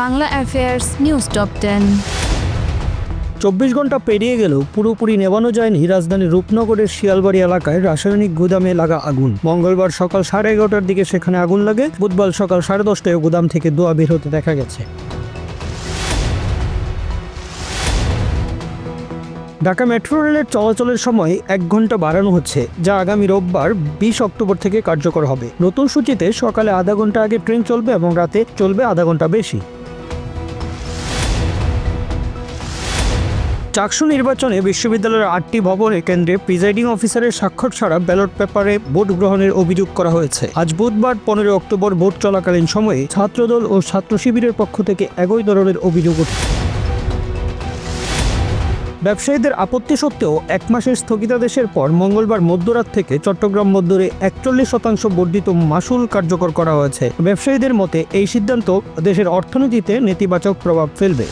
Bangla affairs news top ten. চব্বিশ ঘণ্টা পেরিয়ে গেলেও পুরোপুরি নেভানো যায়নি রাজধানীর রূপনগরের শিয়ালবাড়ি এলাকায় রাসায়নিক গুদামে লাগা আগুন। মঙ্গলবার সকাল সাড়ে এগারোটার দিকে সেখানে আগুন লাগে, বুধবার সকাল সাড়ে দশটায় গুদাম থেকে দোয়া বের হতে দেখা গেছে। ঢাকা মেট্রো রেলের চলাচলের সময় এক ঘণ্টা বাড়ানো হচ্ছে, যা আগামী রোববার বিশ অক্টোবর থেকে কার্যকর হবে। নতুন সূচিতে সকালে আধা ঘণ্টা আগে ট্রেন চলবে এবং রাতে চলবে আধা ঘণ্টা বেশি। চাকসু নির্বাচনে বিশ্ববিদ্যালয়ের আটটি ভবনে কেন্দ্রে প্রিজাইডিং অফিসারের স্বাক্ষর ছাড়া ব্যালট পেপারে ভোট গ্রহণের অভিযোগ করা হয়েছে। আজ বুধবার পনেরো অক্টোবর ভোট চলাকালীন সময়ে ছাত্রদল ও ছাত্র শিবিরের পক্ষ থেকে একই ধরনের অভিযোগ উঠেছে ব্যবসায়ীদের আপত্তি সত্ত্বেও এক মাসের স্থগিতাদেশের পর মঙ্গলবার মধ্যরাত থেকে চট্টগ্রাম মধ্যরে একচল্লিশ শতাংশ বর্ধিত মাসুল কার্যকর করা হয়েছে। ব্যবসায়ীদের মতে, এই সিদ্ধান্ত দেশের অর্থনীতিতে নেতিবাচক প্রভাব ফেলবে।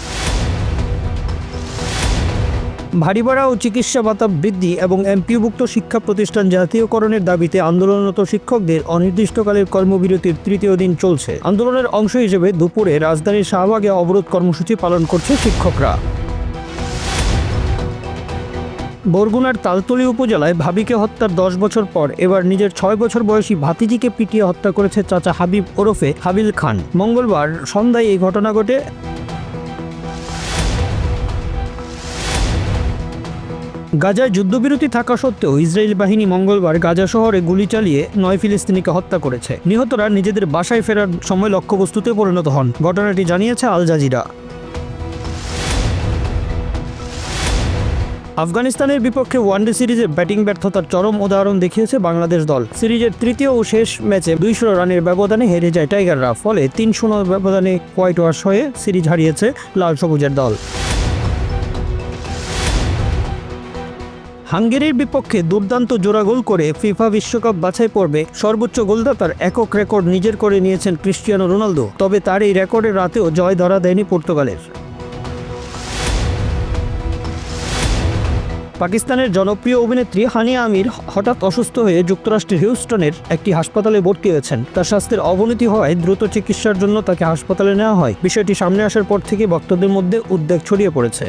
ভারী ভাড়া ও চিকিৎসা ভাতা বৃদ্ধি এবং এমপিওভুক্ত শিক্ষা প্রতিষ্ঠান জাতীয়করণের দাবিতে আন্দোলনরত শিক্ষকদের অনির্দিষ্টকালের কর্মবিরতির তৃতীয় দিন চলছে। আন্দোলনের অংশ হিসেবে দুপুরে রাজধানীর শাহবাগে অবরোধ কর্মসূচি পালন করছে শিক্ষকরা। বরগুনার তালতলী উপজেলায় ভাবিকে হত্যার দশ বছর পর এবার নিজের ছয় বছর বয়সী ভাতিজিকে পিটিয়ে হত্যা করেছে চাচা হাবিব ওরফে হাবিল খান। মঙ্গলবার সন্ধ্যায় এই ঘটনা ঘটে। গাজায় যুদ্ধবিরতি থাকা সত্ত্বেও ইসরায়েল বাহিনী মঙ্গলবার গাজা শহরে গুলি চালিয়ে নয় ফিলিস্তিনিকে হত্যা করেছে। নিহতরা নিজেদের বাসায় ফেরার সময় লক্ষ্যবস্তুতে পরিণত হন। ঘটনাটি জানিয়েছে আল জাজিরা। আফগানিস্তানের বিপক্ষে ওয়ানডে সিরিজের ব্যাটিং ব্যর্থতার চরম উদাহরণ দেখিয়েছে বাংলাদেশ দল। সিরিজের তৃতীয় ও শেষ ম্যাচে দুইশো রানের ব্যবধানে হেরে যায় টাইগাররা, ফলে তিন শূন্য ব্যবধানে হোয়াইট ওয়াশ হয়ে সিরিজ হারিয়েছে লাল সবুজের দল। হাঙ্গেরির বিপক্ষে দুর্দান্ত জোড়া গোল করে ফিফা বিশ্বকাপ বাছাই পর্বে সর্বোচ্চ গোলদাতার একক রেকর্ড নিজের করে নিয়েছেন ক্রিস্টিয়ানো রোনালদো, তবে তার এই রেকর্ডের রাতেও জয় ধরা দেয়নি পর্তুগালের। পাকিস্তানের জনপ্রিয় অভিনেত্রী হানিয়া আমির হঠাৎ অসুস্থ হয়ে যুক্তরাষ্ট্রের হিউস্টনের একটি হাসপাতালে ভর্তি হয়েছেন। তার স্বাস্থ্যের অবনতি হওয়ায় দ্রুত চিকিৎসার জন্য তাকে হাসপাতালে নেওয়া হয়। বিষয়টি সামনে আসার পর থেকে ভক্তদের মধ্যে উদ্বেগ ছড়িয়ে পড়েছে।